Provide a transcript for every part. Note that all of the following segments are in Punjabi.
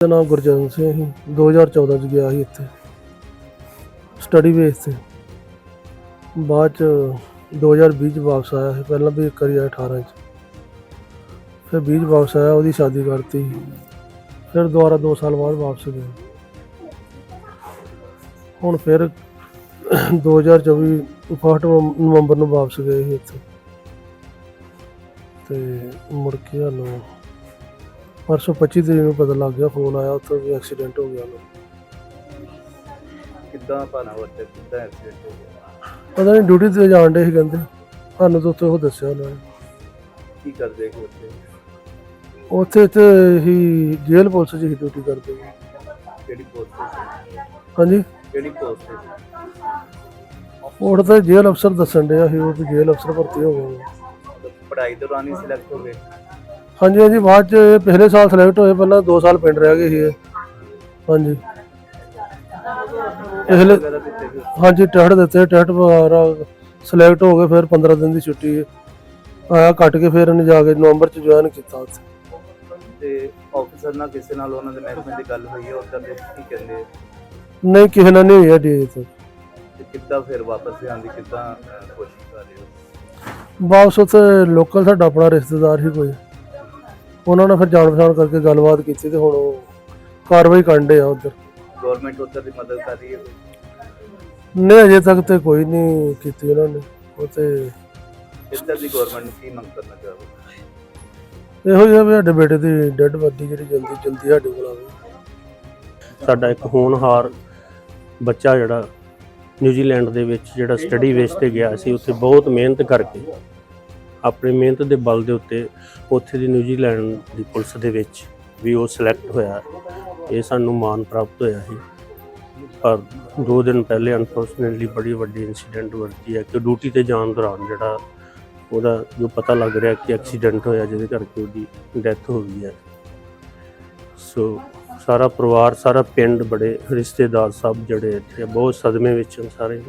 ਦਾ ਨਾਮ ਗੁਰਜਨ ਸਿੰਘ ਸੀ। 2014 ਚ ਗਿਆ ਸੀ ਇੱਥੇ। ਸਟੱਡੀ ਬੇਸ ਤੇ। ਬਾਅਦ ਚ 2020 ਚ ਵਾਪਸ ਆਇਆ ਸੀ। ਪਹਿਲਾਂ ਵੀ ਇੱਕ ਵਾਰੀ ਆਇਆ 18 ਚ। ਫਿਰ 20 ਚ ਵਾਪਸ ਆਇਆ, ਉਹਦੀ ਸ਼ਾਦੀ ਕਰਤੀ ਫਿਰ ਦੁਬਾਰਾ 2 ਸਾਲ ਬਾਅਦ ਵਾਪਸ ਗਿਆ। ਹੁਣ ਫਿਰ 2024 ਫਸਟ ਨਵੰਬਰ ਨੂੰ ਵਾਪਸ ਗਏ ਸੀ ਇੱਥੇ। ਤੇ ਮੁੜ ਕੇ ਸਾਨੂੰ ਪਰਸੋਂ 25 ਤਰੀਕ ਨੂੰ ਪਤਾ ਲੱਗ ਗਿਆ ਫੋਨ ਆਇਆ ਉੱਥੇ ਵੀ ਐਕਸੀਡੈਂਟ ਹੋ ਗਿਆ ਉਹਨੂੰ। ਕਿੱਦਾਂ ਭਾਣਾ ਵਰਤੇ ਕਿੱਦਾਂ ਐਕਸੀਡੈਂਟ ਹੋ ਗਿਆ? ਪਤਾ ਨਹੀਂ ਡਿਊਟੀ ਤੇ ਜਾਣ ਡੇ ਸੀ ਕਹਿੰਦੇ। ਸਾਨੂੰ ਤਾਂ ਉੱਥੇ ਉਹ ਦੱਸਿਆ ਉਹਨਾਂ ਨੇ। ਕੀ ਕਰਦੇ ਹੋ ਉੱਥੇ? ਉੱਥੇ ਤੇ ਹੀ ਜੇਲ੍ਹ ਪੁਲਿਸ ਹੀ ਡਿਊਟੀ ਕਰਦੇ ਸੀ। ਕਿਹੜੀ ਪੋਸਟ ਤੇ ਹਾਂਜੀ? ਕਿਹੜੀ ਪੋਸਟ ਤੇ ਉਹ ਤਾਂ ਜੇਲ੍ਹ ਅਫਸਰ ਦੱਸਣ ਡਿਆ ਸੀ ਉਹ ਵੀ ਜੇਲ੍ਹ ਅਫਸਰ ਭਰਤੀ ਹੋ ਗਏ। ਨੇ। ਮਤਲਬ ਪੜ੍ਹਾਈ ਦੌਰਾਨ ਹੀ ਸਿਲੈਕਟ ਹੋ ਗਏ। ਹਾਂਜੀ ਹਾਂਜੀ ਬਾਅਦ 'ਚ ਇਹ ਪਿਛਲੇ ਸਾਲ ਸਿਲੈਕਟ ਹੋਏ ਪਹਿਲਾਂ 2 ਸਾਲ ਪਿੰਡ ਰਹਿ ਗਏ ਸੀ ਇਹ। ਹਾਂਜੀ। ਪਿਛਲੇ ਹਾਂਜੀ ਟੈਸਟ ਦਿੱਤੇ ਟੈਸਟ ਵਗੈਰਾ ਸਿਲੈਕਟ ਹੋ ਗਏ ਫਿਰ 15 ਦਿਨ ਦੀ ਛੁੱਟੀ ਆਇਆ ਕੱਟ ਕੇ ਫਿਰ ਇਹਨੇ ਜਾ ਕੇ ਨਵੰਬਰ ਚ ਜੁਆਇਨ ਕੀਤਾ ਉੱਥੇ। ਤੇ ਆਫੀਸਰ ਨਾਲ ਕਿਸੇ ਨਾਲ ਉਹਨਾਂ ਦੇ ਮਹਿਕਮੇ ਦੀ ਗੱਲ ਹੋਈ ਹੈ ਉਦੋਂ ਦੇ ਕੀ ਕਹਿੰਦੇ ਨਹੀਂ ਕਿਸੇ ਨਾਲ ਨਹੀਂ ਹੋਈ ਡੀ ਤੇ। ਤੇ ਕਿੱਦਾਂ ਫਿਰ ਵਾਪਸ ਆਉਣ ਦੀ ਕਿੱਦਾਂ ਅਹ, ਕੋਸ਼ਿਸ਼ ਕਰ ਰਹੇ ਹੋ? ਵਾਪਸ ਉੱਥੇ ਲੋਕਲ ਸਾਡਾ ਆਪਣਾ ਰਿਸ਼ਤੇਦਾਰ ਹੀ ਕੋਈ। ਉਹਨਾਂ ਨਾਲ ਫਿਰ ਜਾਣ ਪਛਾਣ ਕਰਕੇ ਗੱਲਬਾਤ ਕੀਤੀ ਤੇ ਹੁਣ ਉਹ ਕਾਰਵਾਈ ਕਰਨ ਡੇ ਆ ਉਧਰ। ਗਵਰਨਮੈਂਟ ਉੱਧਰ ਦੀ ਮਦਦ ਕਰ ਰਹੀ ਹੈ ਨਹੀਂ ਅਜੇ ਤੱਕ ਤੇ ਕੋਈ ਨਹੀਂ ਕੀਤੀ ਉਹਨਾਂ ਨੇ। ਉਹ ਤੇ ਇੱਧਰ ਦੀ ਗਵਰਨਮੈਂਟ ਨੂੰ ਕੀ ਮੰਗ ਕਰਨਾ ਚਾਹੋਗੇ? ਇਹੋ ਜਿਹਾ ਵੀ ਸਾਡੇ ਬੇਟੇ ਦੀ ਡੈੱਡ ਬਾਡੀ ਜਿਹੜੀ ਜਲਦੀ ਜਲਦੀ ਸਾਡੇ ਕੋਲ ਆਵੇ। ਸਾਡਾ ਇੱਕ ਹੋਣਹਾਰ ਬੱਚਾ ਜਿਹੜਾ ਨਿਊਜ਼ੀਲੈਂਡ ਦੇ ਵਿੱਚ ਜਿਹੜਾ ਸਟੱਡੀ ਬੇਸ ਤੇ ਗਿਆ ਸੀ ਉੱਥੇ ਬਹੁਤ ਮਿਹਨਤ ਕਰਕੇ ਆਪਣੀ ਮਿਹਨਤ ਦੇ ਬਲ ਦੇ ਉੱਤੇ ਉੱਥੇ ਦੀ ਨਿਊਜ਼ੀਲੈਂਡ ਦੀ ਪੁਲਿਸ ਦੇ ਵਿੱਚ ਵੀ ਉਹ ਸਿਲੈਕਟ ਹੋਇਆ। ਇਹ ਸਾਨੂੰ ਮਾਣ ਪ੍ਰਾਪਤ ਹੋਇਆ ਸੀ। ਪਰ ਦੋ ਦਿਨ ਪਹਿਲੇ ਅਨਫੋਰਚੂਨੇਟਲੀ ਬੜੀ ਵੱਡੀ ਇਨਸੀਡੈਂਟ ਵਰਤੀ ਹੈ ਕਿ ਡਿਊਟੀ ਤੇ ਜਾਣ ਦੌਰਾਨ ਜਿਹੜਾ ਉਹਦਾ ਜੋ ਪਤਾ ਲੱਗ ਰਿਹਾ ਕਿ ਐਕਸੀਡੈਂਟ ਹੋਇਆ ਜਿਹਦੇ ਕਰਕੇ ਉਹਦੀ ਡੈਥ ਹੋ ਗਈ ਹੈ। ਸੋ ਸਾਰਾ ਪਰਿਵਾਰ, ਸਾਰਾ ਪਿੰਡ, ਬੜੇ ਰਿਸ਼ਤੇਦਾਰ ਸਭ ਜਿਹੜੇ ਇੱਥੇ ਬਹੁਤ ਸਦਮੇ ਵਿੱਚ ਹਨ ਸਾਰੇ।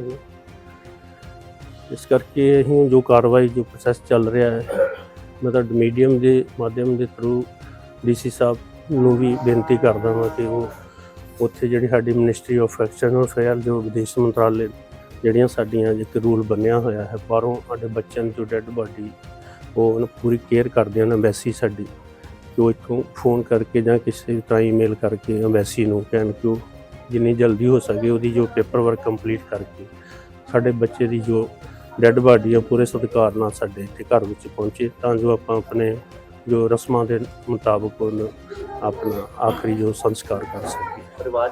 ਇਸ ਕਰਕੇ ਅਸੀਂ ਜੋ ਕਾਰਵਾਈ, ਜੋ ਪ੍ਰੋਸੈਸ ਚੱਲ ਰਿਹਾ ਹੈ, ਮੈਂ ਤਾਂ ਮੀਡੀਅਮ ਦੇ ਮਾਧਿਅਮ ਦੇ ਥਰੂ ਡੀਸੀ ਸਾਹਿਬ ਨੂੰ ਵੀ ਬੇਨਤੀ ਕਰਦਾ ਹਾਂ ਕਿ ਉਹ ਉੱਥੇ ਜਿਹੜੀ ਸਾਡੀ ਮਿਨਿਸਟਰੀ ਆਫ ਐਕਸਟਰਨਲ ਅਫੇਅਰ ਜੋ ਵਿਦੇਸ਼ ਮੰਤਰਾਲੇ ਜਿਹੜੀਆਂ ਸਾਡੀਆਂ ਇੱਕ ਰੂਲ ਬਣਿਆ ਹੋਇਆ ਹੈ, ਬਾਹਰੋਂ ਸਾਡੇ ਬੱਚਿਆਂ ਦੀ ਜੋ ਡੈੱਡ ਬਾਡੀ ਉਹ ਉਹਨੂੰ ਪੂਰੀ ਕੇਅਰ ਕਰਦੇ ਹਨ ਐਮਬੈਸੀ ਸਾਡੀ, ਕਿ ਉਹ ਇੱਥੋਂ ਫੋਨ ਕਰਕੇ ਜਾਂ ਕਿਸੇ ਤਰ੍ਹਾਂ ਈਮੇਲ ਕਰਕੇ ਐਮਬੈਸੀ ਨੂੰ ਕਹਿਣ ਕਿ ਉਹ ਜਿੰਨੀ ਜਲਦੀ ਹੋ ਸਕੇ ਉਹਦੀ ਜੋ ਪੇਪਰ ਵਰਕ ਕੰਪਲੀਟ ਕਰਕੇ, ਸਾਡੇ ਬੱਚੇ ਦੀ ਜੋ ਡੈੱਡ ਬਾਡੀ ਆ ਪੂਰੇ ਸਤਿਕਾਰ ਨਾਲ ਸਾਡੇ ਇੱਥੇ ਘਰ ਵਿੱਚ ਪਹੁੰਚੇ। ਤਾਂ ਜੋ ਆਪਾਂ ਆਪਣੇ ਜੋ ਰਸਮਾਂ ਦੇ ਮੁਤਾਬਕ ਉਹਨੂੰ ਆਪਣਾ ਆਖਰੀ ਜੋ ਸੰਸਕਾਰ ਕਰ ਸਕੀਏ। ਪਰਿਵਾਰ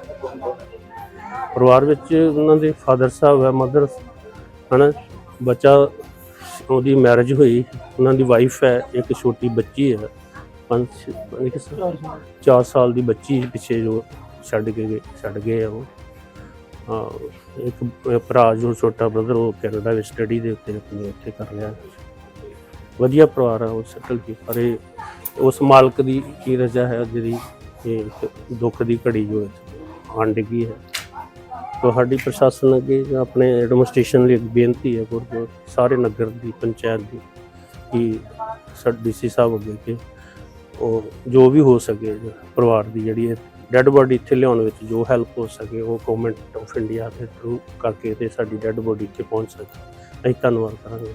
ਪਰਿਵਾਰ ਵਿੱਚ ਉਹਨਾਂ ਦੇ ਫਾਦਰ ਸਾਹਿਬ ਹੈ ਮਦਰ ਹਨਾ? ਬੱਚਾ ਉਹਦੀ ਮੈਰਿਜ ਹੋਈ ਉਹਨਾਂ ਦੀ ਵਾਈਫ ਹੈ ਇੱਕ ਛੋਟੀ ਬੱਚੀ ਹੈ ਪੰਜ ਪੰਜ ਕੁ ਸਾਲ 4 ਸਾਲ ਦੀ ਬੱਚੀ ਪਿੱਛੇ ਜੋ ਛੱਡ ਕੇ ਗਏ ਛੱਡ ਗਏ ਉਹ। ਇੱਕ ਭਰਾ ਜੋ ਛੋਟਾ ਬ੍ਰਦਰ ਉਹ ਕੈਨੇਡਾ ਵਿੱਚ ਸਟੱਡੀ ਦੇ ਉੱਤੇ ਆਪਣੇ ਉੱਥੇ ਕਰ ਰਿਹਾ। ਵਧੀਆ ਪਰਿਵਾਰ ਆ, ਉਹ ਸੈਟਲ ਕੀ, ਪਰ ਇਹ, ਉਸ ਮਾਲਕ ਦੀ ਕੀ ਰਜਾ ਹੈ, ਜਿਹੜੀ ਇਹ ਦੁੱਖ ਦੀ ਘੜੀ ਜੋ ਆਂਡ ਗਈ ਡਿੱਗੀ ਹੈ। ਤੁਹਾਡੀ ਪ੍ਰਸ਼ਾਸਨ ਅੱਗੇ ਜਾਂ ਆਪਣੇ ਐਡਮਿਨਿਸਟ੍ਰੇਸ਼ਨ ਲਈ ਇੱਕ ਬੇਨਤੀ ਹੈ, ਗੁਰਦੁਆਰਾ, ਸਾਰੇ ਨਗਰ ਦੀ, ਪੰਚਾਇਤ ਦੀ, ਕਿ ਸਾਡੇ ਡੀਸੀ ਸਾਹਿਬ ਅੱਗੇ ਕਿ ਉਹ ਜੋ ਵੀ ਹੋ ਸਕੇ ਪਰਿਵਾਰ ਦੀ ਜਿਹੜੀ ਡੈੱਡ ਬੋਡੀ ਇੱਥੇ ਲਿਆਉਣ ਵਿੱਚ ਜੋ ਹੈਲਪ ਹੋ ਸਕੇ ਉਹ ਗਵਰਨਮੈਂਟ ਆਫ ਇੰਡੀਆ ਦੇ ਥਰੂ ਕਰਕੇ ਤੇ ਸਾਡੀ ਡੈੱਡ ਬੋਡੀ ਇੱਥੇ ਪਹੁੰਚ ਸਕੇ। ਅਸੀਂ ਧੰਨਵਾਦ ਕਰਾਂਗੇ।